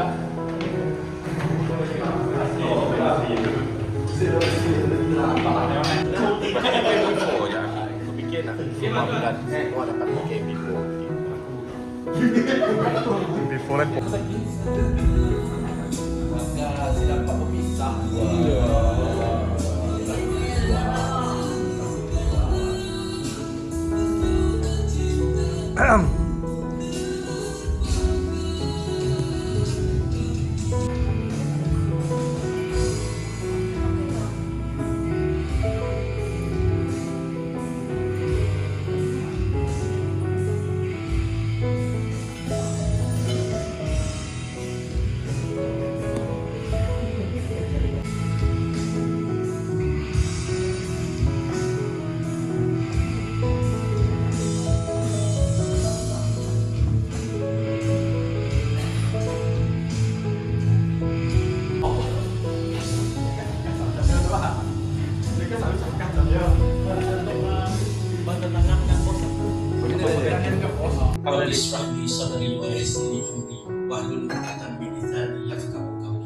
before, I you before. before قال اشرح لي صدري ويسر لي امري واحلل عقدة من لساني يفقهوا قولي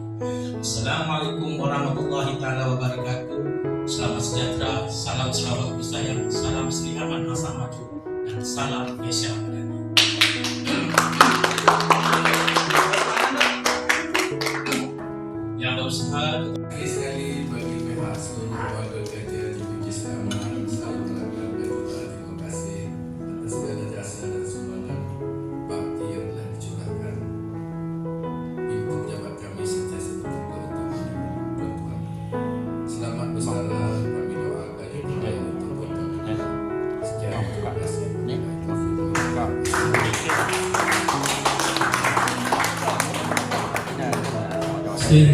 Assalamualaikum warahmatullahi taala wabarakatuh. Selamat sejahtera, salam selawat bersayang, salam sri aman masa maju, dan salam Indonesia Madani. Yang berusaha Sekali sekali bagi pihak seluruh keluarga kerja di Bugis Sekali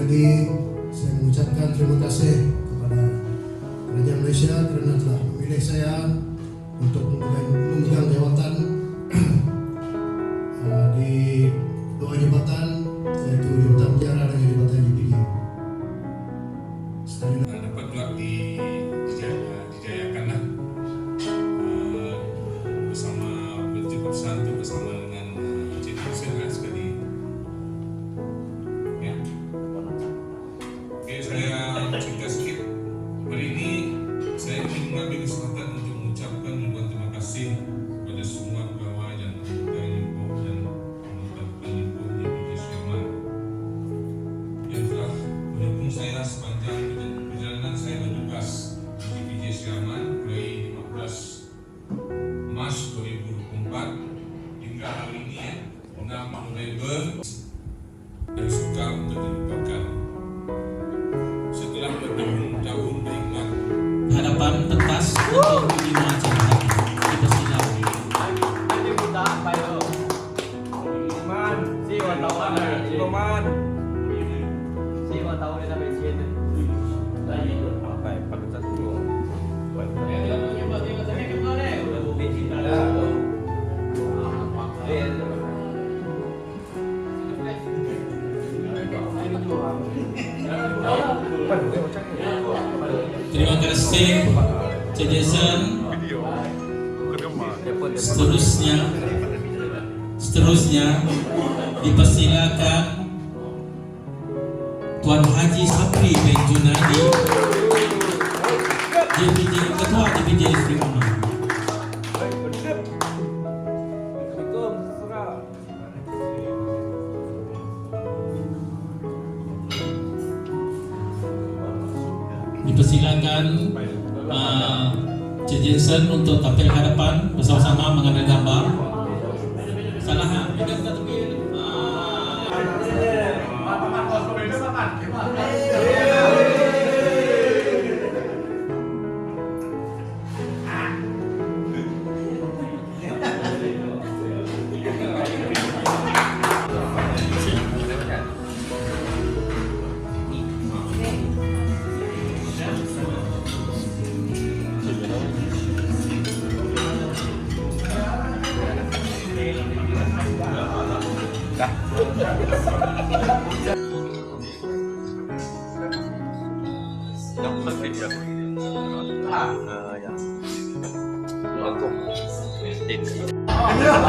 lagi saya mengucapkan terima kasih kepada Kerajaan Malaysia kerana telah memilih saya untuk memegang, jawatan uh, di dua jabatan jabatan penjara dan jabatan untuk dilupakan setelah bertahun-tahun berikmat hadapan pentas untuk lima jabatan dipersilakan. Terima kasih Jason. Seterusnya Seterusnya Dipersilakan Tuan Haji Sabri bin Junadi Ketua Sri Dipersilakan uh, Cik Jensen untuk tampil ke hadapan bersama-sama mengambil gambar. Salah ha? Kita kita tepi. Yang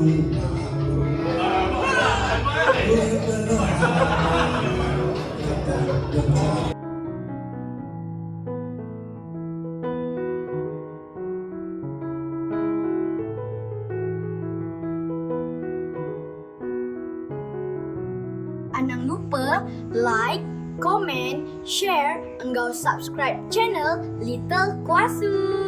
Jangan lupa like, comment, share, enggau subscribe channel Little Kwasu.